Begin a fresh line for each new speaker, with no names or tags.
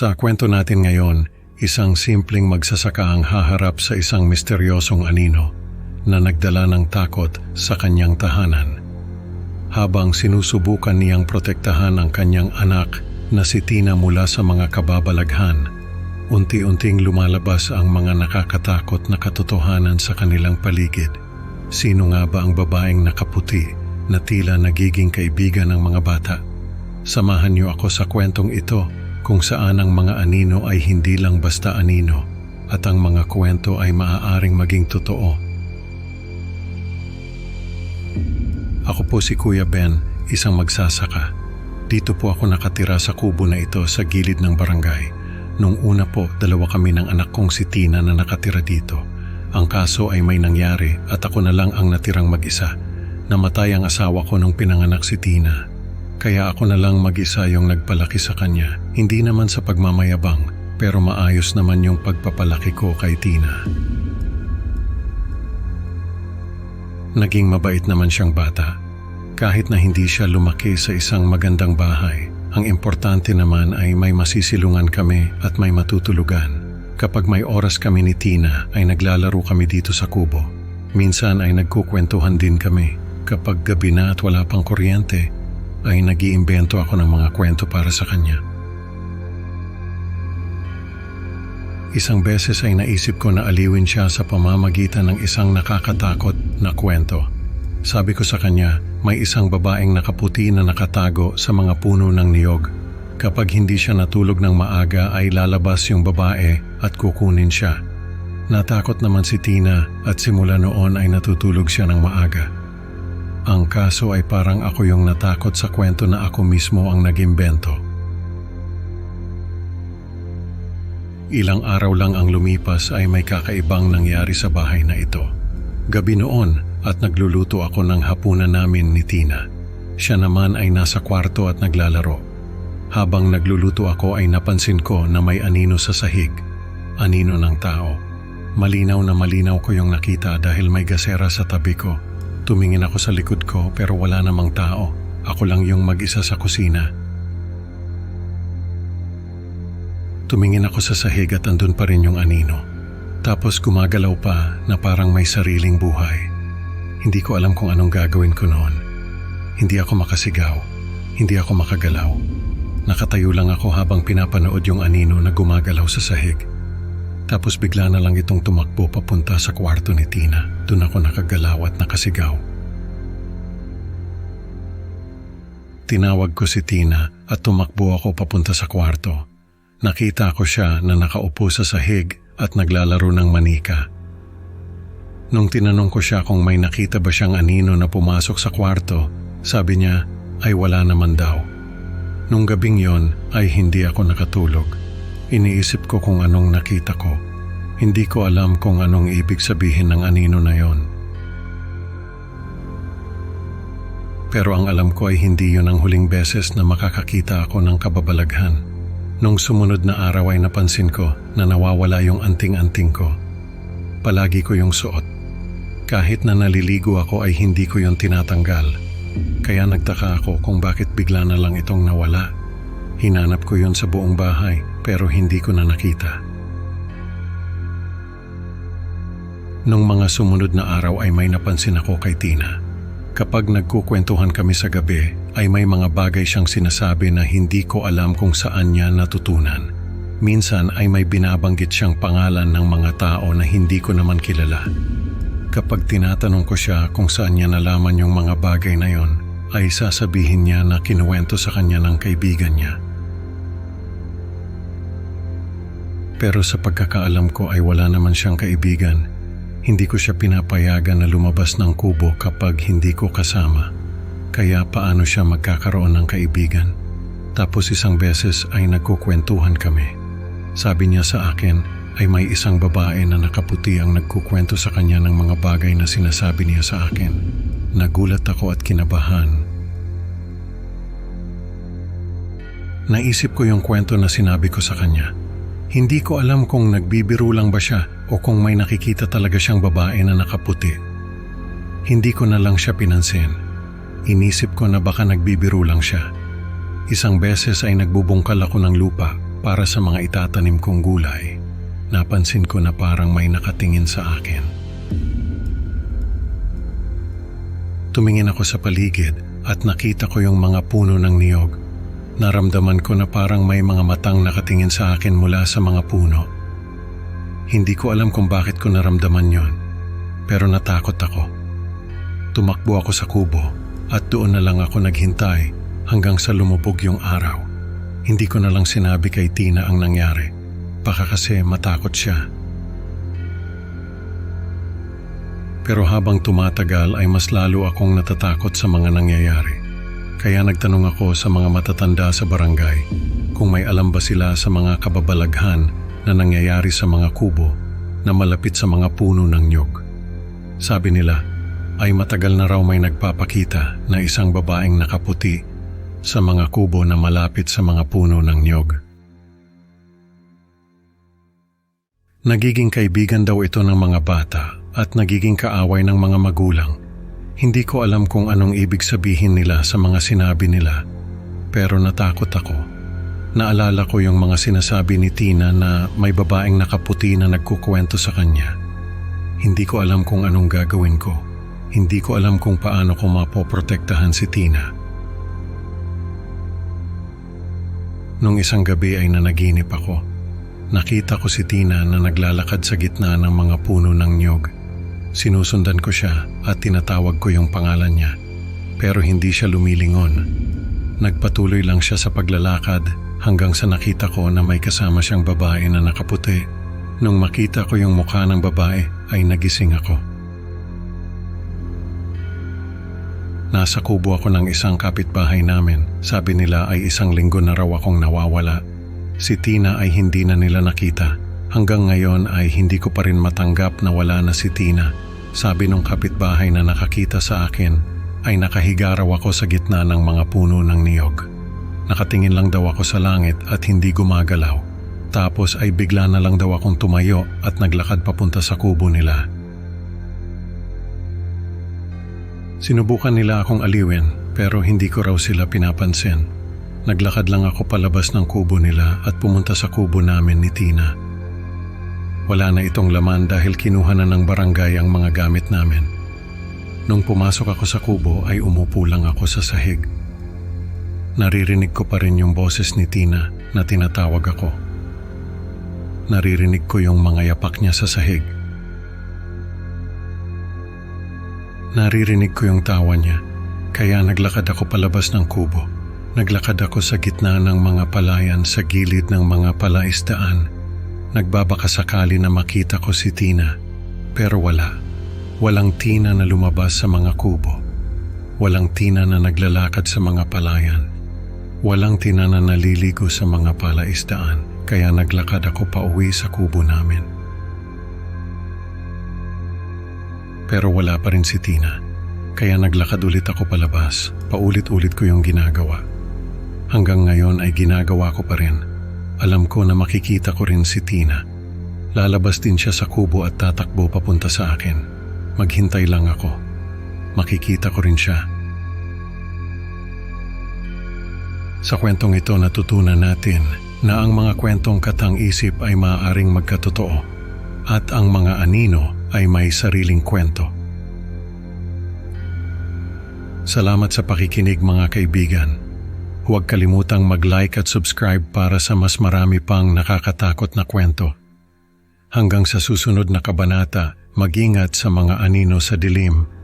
Sa kwento natin ngayon, isang simpleng magsasaka ang haharap sa isang misteryosong anino na nagdala ng takot sa kanyang tahanan. Habang sinusubukan niyang protektahan ang kanyang anak na si Tina mula sa mga kababalaghan, unti-unting lumalabas ang mga nakakatakot na katotohanan sa kanilang paligid. Sino nga ba ang babaeng nakaputi na tila nagiging kaibigan ng mga bata? Samahan niyo ako sa kwentong ito kung saan ang mga anino ay hindi lang basta anino at ang mga kwento ay maaaring maging totoo. Ako po si Kuya Ben, isang magsasaka. Dito po ako nakatira sa kubo na ito sa gilid ng barangay. Nung una po, dalawa kami ng anak kong si Tina na nakatira dito. Ang kaso ay may nangyari at ako na lang ang natirang mag-isa. Namatay ang asawa ko nung pinanganak si Tina. Kaya ako na lang mag-isa yung nagpalaki sa kanya. Hindi naman sa pagmamayabang, pero maayos naman yung pagpapalaki ko kay Tina. Naging mabait naman siyang bata. Kahit na hindi siya lumaki sa isang magandang bahay, ang importante naman ay may masisilungan kami at may matutulugan. Kapag may oras kami ni Tina ay naglalaro kami dito sa kubo. Minsan ay nagkukwentuhan din kami. Kapag gabi na at wala pang kuryente, ay nag-iimbento ako ng mga kwento para sa kanya. Isang beses ay naisip ko na aliwin siya sa pamamagitan ng isang nakakatakot na kwento. Sabi ko sa kanya, may isang babaeng nakaputi na nakatago sa mga puno ng niyog. Kapag hindi siya natulog ng maaga ay lalabas yung babae at kukunin siya. Natakot naman si Tina at simula noon ay natutulog siya ng maaga. Ang kaso ay parang ako yung natakot sa kwento na ako mismo ang nagimbento. Ilang araw lang ang lumipas ay may kakaibang nangyari sa bahay na ito. Gabi noon at nagluluto ako ng hapunan namin ni Tina. Siya naman ay nasa kwarto at naglalaro. Habang nagluluto ako ay napansin ko na may anino sa sahig. Anino ng tao. Malinaw na malinaw ko yung nakita dahil may gasera sa tabi ko. Tumingin ako sa likod ko pero wala namang tao. Ako lang yung mag-isa sa kusina. Tumingin ako sa sahig at andun pa rin yung anino. Tapos gumagalaw pa na parang may sariling buhay. Hindi ko alam kung anong gagawin ko noon. Hindi ako makasigaw. Hindi ako makagalaw. Nakatayo lang ako habang pinapanood yung anino na gumagalaw sa sahig. Tapos bigla na lang itong tumakbo papunta sa kwarto ni Tina. Doon ako nakagalaw at nakasigaw. Tinawag ko si Tina at tumakbo ako papunta sa kwarto. Nakita ko siya na nakaupo sa sahig at naglalaro ng manika. Nung tinanong ko siya kung may nakita ba siyang anino na pumasok sa kwarto, sabi niya ay wala naman daw. Nung gabing yon ay hindi ako nakatulog. Iniisip ko kung anong nakita ko. Hindi ko alam kung anong ibig sabihin ng anino na yon. Pero ang alam ko ay hindi yon ang huling beses na makakakita ako ng kababalaghan. Nung sumunod na araw ay napansin ko na nawawala yung anting-anting ko. Palagi ko yung suot. Kahit na naliligo ako ay hindi ko yung tinatanggal. Kaya nagtaka ako kung bakit bigla na lang itong nawala. Hinanap ko yun sa buong bahay pero hindi ko na nakita. Nung mga sumunod na araw ay may napansin ako kay Tina. Kapag nagkukwentuhan kami sa gabi, ay may mga bagay siyang sinasabi na hindi ko alam kung saan niya natutunan. Minsan ay may binabanggit siyang pangalan ng mga tao na hindi ko naman kilala. Kapag tinatanong ko siya kung saan niya nalaman yung mga bagay na yon, ay sasabihin niya na kinuwento sa kanya ng kaibigan niya. Pero sa pagkakaalam ko ay wala naman siyang kaibigan. Hindi ko siya pinapayagan na lumabas ng kubo kapag hindi ko kasama. Kaya paano siya magkakaroon ng kaibigan? Tapos isang beses ay nagkukwentuhan kami. Sabi niya sa akin ay may isang babae na nakaputi ang nagkukwento sa kanya ng mga bagay na sinasabi niya sa akin. Nagulat ako at kinabahan. Naisip ko yung kwento na sinabi ko sa kanya. Hindi ko alam kung nagbibiro lang ba siya o kung may nakikita talaga siyang babae na nakaputi. Hindi ko na lang siya pinansin. Inisip ko na baka nagbibiro lang siya. Isang beses ay nagbubungkal ako ng lupa para sa mga itatanim kong gulay, napansin ko na parang may nakatingin sa akin. Tumingin ako sa paligid at nakita ko yung mga puno ng niyog. Naramdaman ko na parang may mga matang nakatingin sa akin mula sa mga puno. Hindi ko alam kung bakit ko naramdaman yon, pero natakot ako. Tumakbo ako sa kubo at doon na lang ako naghintay hanggang sa lumubog yung araw. Hindi ko na lang sinabi kay Tina ang nangyari. Baka kasi matakot siya. Pero habang tumatagal ay mas lalo akong natatakot sa mga nangyayari. Kaya nagtanong ako sa mga matatanda sa barangay kung may alam ba sila sa mga kababalaghan na nangyayari sa mga kubo na malapit sa mga puno ng nyog. Sabi nila ay matagal na raw may nagpapakita na isang babaeng nakaputi sa mga kubo na malapit sa mga puno ng nyog. Nagiging kaibigan daw ito ng mga bata at nagiging kaaway ng mga magulang. Hindi ko alam kung anong ibig sabihin nila sa mga sinabi nila, pero natakot ako. Naalala ko yung mga sinasabi ni Tina na may babaeng nakaputi na nagkukwento sa kanya. Hindi ko alam kung anong gagawin ko. Hindi ko alam kung paano ko mapoprotektahan si Tina. Nung isang gabi ay nanaginip ako. Nakita ko si Tina na naglalakad sa gitna ng mga puno ng nyog. Sinusundan ko siya at tinatawag ko yung pangalan niya. Pero hindi siya lumilingon. Nagpatuloy lang siya sa paglalakad hanggang sa nakita ko na may kasama siyang babae na nakaputi. Nung makita ko yung mukha ng babae ay nagising ako. Nasa kubo ako ng isang kapitbahay namin. Sabi nila ay isang linggo na raw akong nawawala. Si Tina ay hindi na nila nakita. Hanggang ngayon ay hindi ko pa rin matanggap na wala na si Tina. Sabi nung kapitbahay na nakakita sa akin ay nakahiga raw ako sa gitna ng mga puno ng niyog. Nakatingin lang daw ako sa langit at hindi gumagalaw. Tapos ay bigla na lang daw akong tumayo at naglakad papunta sa kubo nila. Sinubukan nila akong aliwin pero hindi ko raw sila pinapansin. Naglakad lang ako palabas ng kubo nila at pumunta sa kubo namin ni Tina. Wala na itong laman dahil kinuha na ng barangay ang mga gamit namin. Nung pumasok ako sa kubo ay umupo lang ako sa sahig. Naririnig ko pa rin yung boses ni Tina na tinatawag ako. Naririnig ko yung mga yapak niya sa sahig. Naririnig ko yung tawa niya, kaya naglakad ako palabas ng kubo. Naglakad ako sa gitna ng mga palayan sa gilid ng mga palaisdaan. Nagbabaka sakali na makita ko si Tina, pero wala. Walang Tina na lumabas sa mga kubo. Walang Tina na naglalakad sa mga palayan. Walang Tina na naliligo sa mga palaisdaan, kaya naglakad ako pa uwi sa kubo namin. Pero wala pa rin si Tina. Kaya naglakad ulit ako palabas. Paulit-ulit ko yung ginagawa. Hanggang ngayon ay ginagawa ko pa rin. Alam ko na makikita ko rin si Tina. Lalabas din siya sa kubo at tatakbo papunta sa akin. Maghintay lang ako. Makikita ko rin siya. Sa kwentong ito natutunan natin na ang mga kwentong katang-isip ay maaaring magkatotoo at ang mga anino ay may sariling kwento. Salamat sa pakikinig mga kaibigan. Huwag kalimutang mag-like at subscribe para sa mas marami pang nakakatakot na kwento. Hanggang sa susunod na kabanata, mag-ingat sa mga anino sa dilim